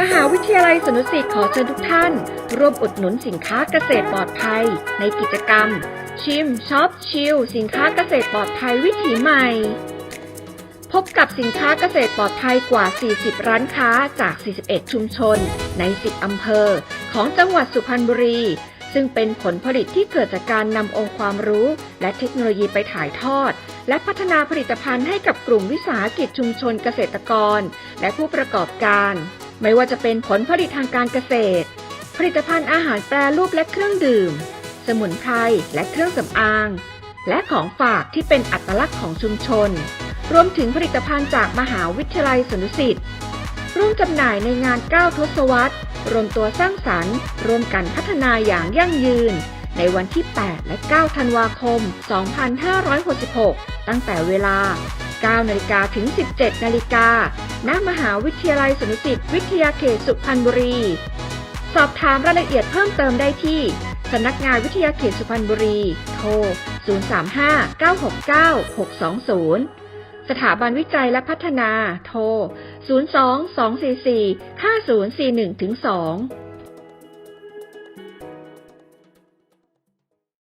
มหาวิทยาลัยสนุสิตขอเชิญทุกท่าน ร่วมอุดหนุนสินค้าเกษตรปลอดภัย ในกิจกรรม ชิมช็อปชิลสินค้าเกษตรปลอดภัยวิถีใหม่ พบกับสินค้าเกษตรปลอดภัยกว่า 40 ร้านค้าจาก 41 ชุมชน ใน 10 อำเภอ ของจังหวัดสุพรรณบุรี ซึ่งเป็นผลผลิตที่เกิดจากการนำองค์ความรู้ และเทคโนโลยีไปถ่ายทอดและพัฒนาผลิตภัณฑ์ให้กับกลุ่มวิสาหกิจชุมชนเกษตรกร และผู้ประกอบการ ไม่ว่าจะเป็นผลผลิตทางการเกษตร ผลิตภัณฑ์อาหารแปรรูปและเครื่องดื่ม สมุนไพรและเครื่องสำอาง และของฝากที่เป็นอัตลักษณ์ของชุมชน รวมถึงผลิตภัณฑ์จากมหาวิทยาลัยสนุสิตร่วมจำหน่ายในงาน 9 ทศวรรษ รวมตัวสร้างสรรค์ รวมกันพัฒนาอย่างยั่งยืน ในวันที่ 8 และ 9 ธันวาคม 2566 ตั้งแต่เวลา 9 นาฬิกาถึง 17 นาฬิกา ณมหาวิทยาลัยสนุสิตวิทยาเขตสุพรรณบุรี สอบถามรายละเอียดเพิ่มเติมได้ที่สำนักงานวิทยาเขตสุพรรณบุรี โทร 035-969-620 สถาบันวิจัยและพัฒนา โทร 02-244-5041-2